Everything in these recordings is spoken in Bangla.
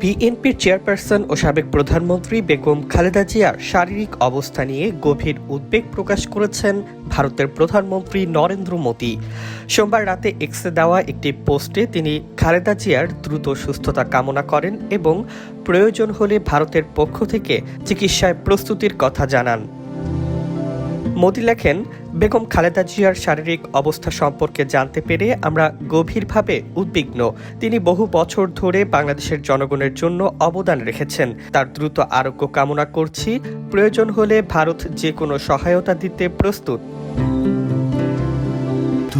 বিএনপির চেয়ারপারসন ও সাবেক প্রধানমন্ত্রী বেগম খালেদা জিয়ার শারীরিক অবস্থা নিয়ে গভীর উদ্বেগ প্রকাশ করেছেন ভারতের প্রধানমন্ত্রী নরেন্দ্র মোদী। সোমবার রাতে এক্সে দেওয়া একটি পোস্টে তিনি খালেদা জিয়ার দ্রুত সুস্থতা কামনা করেন এবং প্রয়োজন হলে ভারতের পক্ষ থেকে চিকিৎসায় প্রস্তুতির কথা জানান। মোদি লেখেন, বেগম খালেদা জিয়ার শারীরিক অবস্থা সম্পর্কে জানতে পেরে আমরা গভীরভাবে উদ্বিগ্ন। তিনি বহু বছর ধরে বাংলাদেশের জনগণের জন্য অবদান রেখেছেন। তার দ্রুত আরোগ্য কামনা করছি। প্রয়োজন হলে ভারত যে কোনো সহায়তা দিতে প্রস্তুত।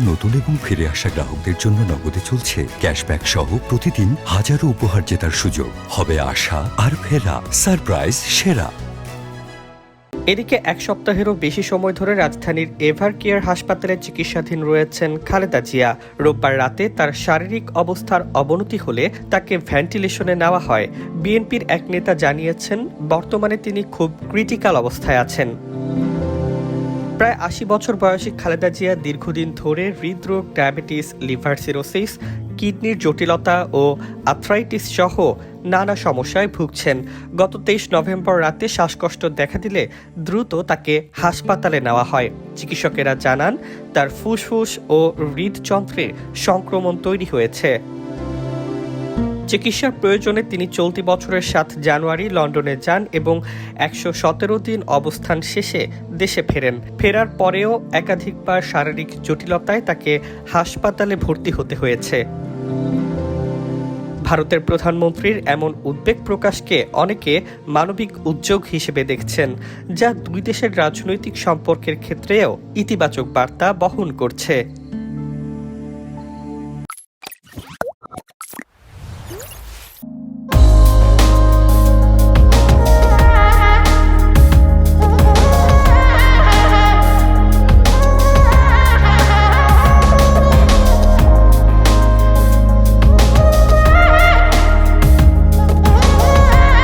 নতুন এবং ফিরে আসা গ্রাহকদের জন্য নগদে চলছে ক্যাশব্যাক সহ প্রতিদিন হাজারো উপহার জেতার সুযোগ। হবে আশা আর ফেরা। সারপ্রাইজ সেরা। এদিকে এক সপ্তাহেরও বেশি সময় ধরে রাজধানীর এভার কেয়ার হাসপাতালে চিকিৎসাধীন রয়েছেন খালেদা জিয়া। রোববার রাতে তার শারীরিক অবস্থার অবনতি হলে তাকে ভেন্টিলেশনে নেওয়া হয়। বিএনপির এক নেতা জানিয়েছেন, বর্তমানে তিনি খুব ক্রিটিক্যাল অবস্থায় আছেন। প্রায় আশি বছর বয়সী খালেদা জিয়া দীর্ঘদিন ধরে হৃদরোগ, ডায়াবেটিস, লিভার সিরোসিস কিডনির জটিলতা ও আথরাইটিস সহ নানা সমস্যায় ভুগছেন। গত তেইশ নভেম্বর রাতে শ্বাসকষ্ট দেখা দিলে দ্রুত তাকে হাসপাতালে নেওয়া হয়। চিকিৎসকেরা জানান, তার ফুসফুস ও হৃদযন্ত্রে সংক্রমণ তৈরি হয়েছে। চিকিৎসার প্রয়োজনে তিনি চলতি বছরের সাত জানুয়ারি লন্ডনে যান এবং একশো সতেরো দিন অবস্থান শেষে দেশে ফেরেন। ফেরার পরেও একাধিকবার শারীরিক জটিলতায় তাকে হাসপাতালে ভর্তি হতে হয়েছে। ভারতের প্রধানমন্ত্রীর এমন উদ্বেগ প্রকাশকে অনেকে মানবিক উদ্যোগ হিসেবে দেখছেন, যা দুই দেশের রাজনৈতিক সম্পর্কের ক্ষেত্রেও ইতিবাচক বার্তা বহন করছে।